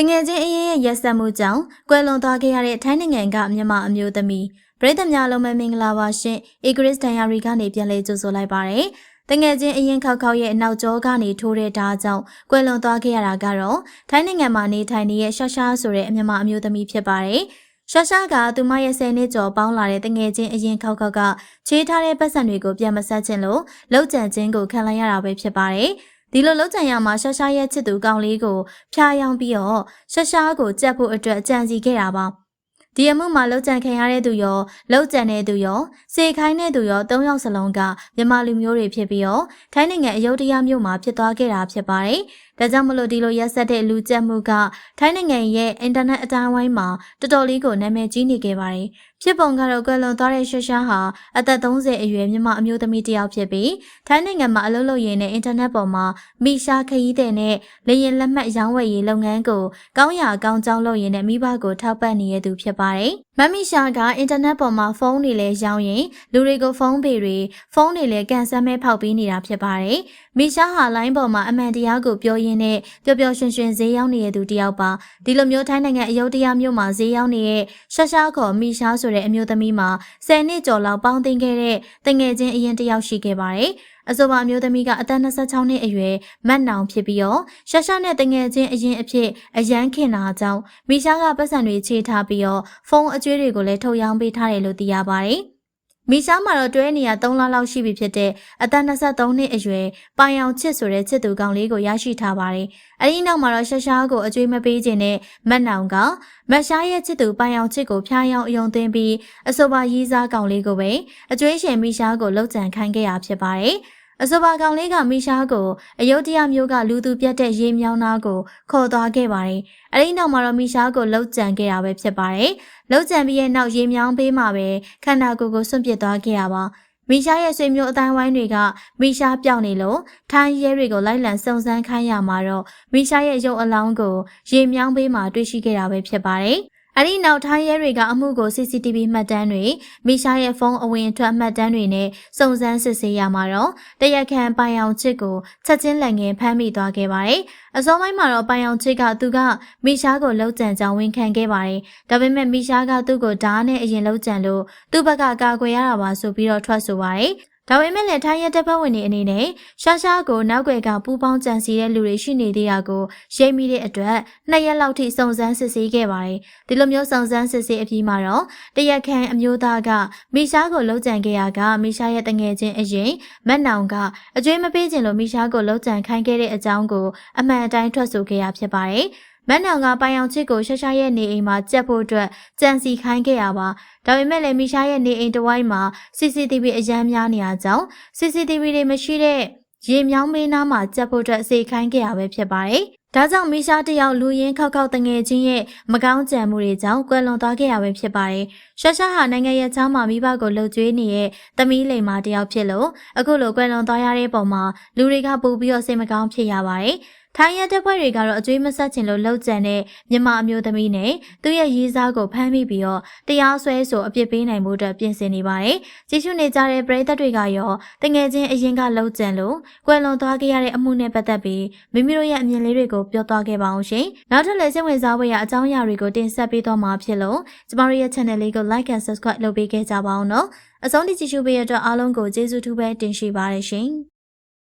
တငယ်ချင်းအရင်ရဲ့ရက်ဆက်မှုကြောင့်ကွယ်လွန်သွားခဲ့ရတဲ့ထိုင်းနိုင်ငံကမြန်မာအမျိုးသမီးပရိသတ်များလုံးပဲမင်္ဂလာပါရှင်။အေဂရစ်ဒန်ယာရီကနေပြန်လည်ကြိုဆိုလိုက်ပါရယ်။တငယ်ချင်းအရင်ခောက်ခောက်ရဲ့အနောက်ကျောကနေထိုးတဲ့ဓာတ်ကြောင့်ကွယ်လွန်သွားခဲ့ရတာကတော့ထိုင်းနိုင်ငံမှာနေထိုင်နေတဲ့ရှာရှာဆိုတဲ့အမြန်မာအမျိုးသမီးဖြစ်ပါတယ်။ရှာရှာကသူမရဲ့ဆယ်နှစ်ကျော်ပေါင်းလာတဲ့တငယ်ချင်းအရင်ခောက်ခောက်ကချေးထားတဲ့ပတ်စံတွေကိုပြန်မဆက်ချင်လို့လောက်ကျန်ချင်းကိုခံလိုက်ရတာပဲဖြစ်ပါတယ်။ ဒီလိုလောက်ကြံရမှာရှာရှာရဲ့ချစ်သူကောင်လေးကိုဖျားယောင်းပြီးတော့ရှာရှာကိုကြက်ဖို့အတွက်ကြံစီခဲ့တာပါဒီအမှုမှာလောက်ကြံခံရတဲ့သူရောလောက်ကြံတဲ့သူရောစေခိုင်းတဲ့သူရော၃ယောက်စလုံးကမြန်မာလူမျိုးတွေဖြစ်ပြီးတော့ထိုင်းနိုင်ငံအယုဒ္ဓယမြို့မှာဖြစ်သွားခဲ့တာဖြစ်ပါတယ် ဒါကြောင့်မလို့ဒီလိုရက်ဆက်တဲ့လူကြက်မှုကထိုင်းနိုင်ငံရဲ့အင်တာနက်အတိုင်းဝိုင်းမှာတော်တော်လေးကိုနာမည်ကြီးနေခဲ့ပါတယ်ဖြစ်ပုံကတော့ကွယ်လွန်သွားတဲ့ရှာရှာဟာအသက်30အရွယ်မြန်မာအမျိုးသမီးတစ်ယောက်ဖြစ်ပြီးထိုင်းနိုင်ငံမှာအလုပ်လုပ်ရင်းနဲ့အင်တာနက်ပေါ်မှာမိရှာခရီးတဲ့နဲ့လေရင်လက်မှတ်ရောင်းဝယ်ရေးလုပ်ငန်းကိုကောင်းရာကောင်းကြောင်းလုပ်ရင်းနဲ့မိဘကိုထောက်ပံ့နေရသူဖြစ်ပါတယ်။မမီရှာကအင်တာနက်ပေါ်မှာဖုန်းတွေလည်းရောင်းရင်လူတွေကိုဖုန်းပေတွေဖုန်းတွေလည်းကန်ဆယ်မဲဖောက်ပေးနေတာဖြစ်ပါတယ်။ မိရှာဟာလိုင်းပေါ်မှာအမှန်တရားကိုပြောရင်းနဲ့ပျော်ပျော်ရွှင်ရွှင်ဈေးရောက်နေတဲ့သူတစ်ယောက်ပါ။ဒီလိုမျိုးထိုင်းနိုင်ငံအယုဒ္ဓယမြို့မှာဈေးရောက်နေတဲ့ရှာရှာခေါ်မိရှာဆိုတဲ့အမျိုးသမီးမှာ10နှစ်ကျော်လောက်ပေါင်းသင်ခဲ့တဲ့တငယ်ချင်းအရင်တစ်ယောက်ရှိခဲ့ပါတယ်။အဆိုပါအမျိုးသမီးကအသက်26နှစ်အရွယ်မတ်နောင်ဖြစ်ပြီးတော့ရှာရှာနဲ့တငယ်ချင်းအရင်အဖြစ်အရန်ခင်တာကြောင့်မိရှာကပတ်စံတွေခြေထားပြီးတော့ဖုန်းအကျွေးတွေကိုလည်းထုတ်ရောင်းပေးထားတယ်လို့သိရပါတယ်။ မီရှားမှာတော့တွဲနေရ3လလောက်ရှိပြီဖြစ်တဲ့အသက်23နှစ်အရွယ်ပိုင်အောင်ချစ်ဆိုတဲ့ချစ်သူကောင်လေးကိုရရှိထားပါတယ်။အဲဒီနောက်မှာတော့ရှာရှာကိုအကျွေးမပေးခြင်းနဲ့မတ်နောင်ကမတ်ရှားရဲ့ချစ်သူပိုင်အောင်ချစ်ကိုဖျားယောင်းအယုံသွင်းပြီးအဆိုပါရေးစားကောင်လေးကိုပဲအကျွေးရှင်မီရှားကိုလှုပ်ကြံခိုင်းခဲ့ရဖြစ်ပါတယ်။ အဆိုပါကောင်လေးကမိရှားကိုအယုဒ္ဓယမျိုးကလူသူပြတ်တဲ့ရေမြောင်းသားကိုခေါ်သွားခဲ့ပါတယ်။အဲဒီနောက်မှာတော့မိရှားကိုလှုပ်ကြံခဲ့တာပဲဖြစ်ပါတယ်။လှုပ်ကြံပြီးရဲ့နောက်ရေမြောင်းပေးမှပဲခန္ဓာကိုယ်ကိုစွန့်ပစ်သွားခဲ့ရပါ။မိရှားရဲ့ဆွေမျိုးအတိုင်းဝိုင်းတွေကမိရှားပြောင်းနေလို့ထိုင်းရဲတွေကိုလိုက်လံစုံစမ်းခိုင်းရမှာတော့မိရှားရဲ့ရုပ်အလောင်းကိုရေမြောင်းပေးမှတွေ့ရှိခဲ့တာပဲဖြစ်ပါတယ်။ အဲ့ဒီနောက်ထိုင်းရဲတွေကအမှုကို CCTV မှတ်တမ်းတွေမိရှားရဲ့ဖုန်းအဝင်ထွက်မှတ်တမ်းတွေနဲ့စုံစမ်းစစ်ဆေးရမှာတော့တရက်ခန့်ပိုင်အောင်ချစ်ကိုချက်ချင်းလက်ငယ်ဖမ်းမိသွားခဲ့ပါတယ်။အစောပိုင်းမှာတော့ပိုင်အောင်ချစ်ကသူကမိရှားကိုလှုပ်ကြံကြောင်းဝန်ခံခဲ့ပါတယ်။ဒါပေမဲ့မိရှားကသူ့ကိုဓာတ်နဲ့အရင်လှုပ်ကြံလို့သူ့ဘက်ကကာကွယ်ရတာပါဆိုပြီးတော့ထွက်ဆိုပါတယ်။ ဒါပေမဲ့လည်းထိုင်းရဲတပ်ဖွဲ့ဝင်တွေအနေနဲ့ရှာရှာကိုနောက်ွယ်ကပူပေါင်းကြံစီတဲ့လူတွေရှိနေသေးတာကိုရိပ်မိတဲ့အတွက်နှစ်ရက်လောက်ထိစုံစမ်းစစ်ဆေးခဲ့ပါတယ်။ဒီလိုမျိုးစုံစမ်းစစ်ဆေးအပြီးမှာတော့တရက်ခန့်အမျိုးသားကမိရှားကိုလှုပ်ကြံခဲ့ရကမိရှားရဲ့တငယ်ချင်းအရင်မက်နောင်ကအကျွေးမပေးခြင်းလို့မိရှားကိုလှုပ်ကြံခိုင်းခဲ့တဲ့အကြောင်းကိုအမှန်အတိုင်းထွက်ဆိုခဲ့ရဖြစ်ပါတယ်။ မန်နောင်ကပိုင်အောင်ချစ်ကိုရှာရှာရဲ့နေအိမ်မှာကြက်ဖို့အတွက်ကြံစီခိုင်းခဲ့ရပါဒါပေမဲ့လည်းမီရှာရဲ့နေအိမ်တစ်ဝိုင်းမှာ CCTV အရန်များနေရကြောင်း CCTV တွေမရှိတဲ့ရေမြောင်းမေးနားမှာကြက်ဖို့အတွက်စေခိုင်းခဲ့ရပဲဖြစ်ပါတယ်ဒါကြောင့်မီရှာတယောက်လူရင်းခောက်ခောက်တငယ်ချင်းရဲ့မကောင်းကြံမှုတွေကြောင့်ကွယ်လွန်သွားခဲ့ရပဲဖြစ်ပါတယ်။ရှာရှာဟာနိုင်ငံရဲ့ချောင်းမှာမိဘကိုလှုပ်ကြွေးနေတဲ့သမီးလိမ်မာတယောက်ဖြစ်လို့အခုလိုကွယ်လွန်သွားရတဲ့ပုံမှာလူတွေကပူပြီးတော့စိတ်မကောင်းဖြစ်ရပါတယ်။ ထိုင်းရဲတပ်ဖွဲ့တွေကတော့အကျွေးမဆက်ချင်လို့လှုပ်ကြံတဲ့မြန်မာအမျိုးသမီးနဲ့သူ့ရဲ့ရေးစားကိုဖမ်းမိပြီးတော့တရားစွဲဆိုအပြစ်ပေးနိုင်မှုအတွက်ပြင်ဆင်နေပါတယ်။ကြည့်ရှုနေကြတဲ့ပရိသတ်တွေကရောတငယ်ချင်းအရင်ကလှုပ်ကြံလို့ကွယ်လွန်သွားခဲ့ရတဲ့အမှုနဲ့ပတ်သက်ပြီးမိမိတို့ရဲ့အမြင်လေးတွေကိုပြောသွားခဲ့ပါအောင်ရှင်။နောက်ထပ်လည်းစိတ်ဝင်စားဖို့ရအကြောင်းအရာတွေကိုတင်ဆက်ပေးသွားမှာဖြစ်လို့ကျမတို့ရဲ့ channel လေးကို like and subscribe လုပ်ပေးခဲ့ကြပါအောင်နော်။အဆုံးထိကြည့်ရှုပေးရတဲ့အတွက်အားလုံးကိုကျေးဇူးထူးပဲတင်ရှိပါတယ်ရှင်။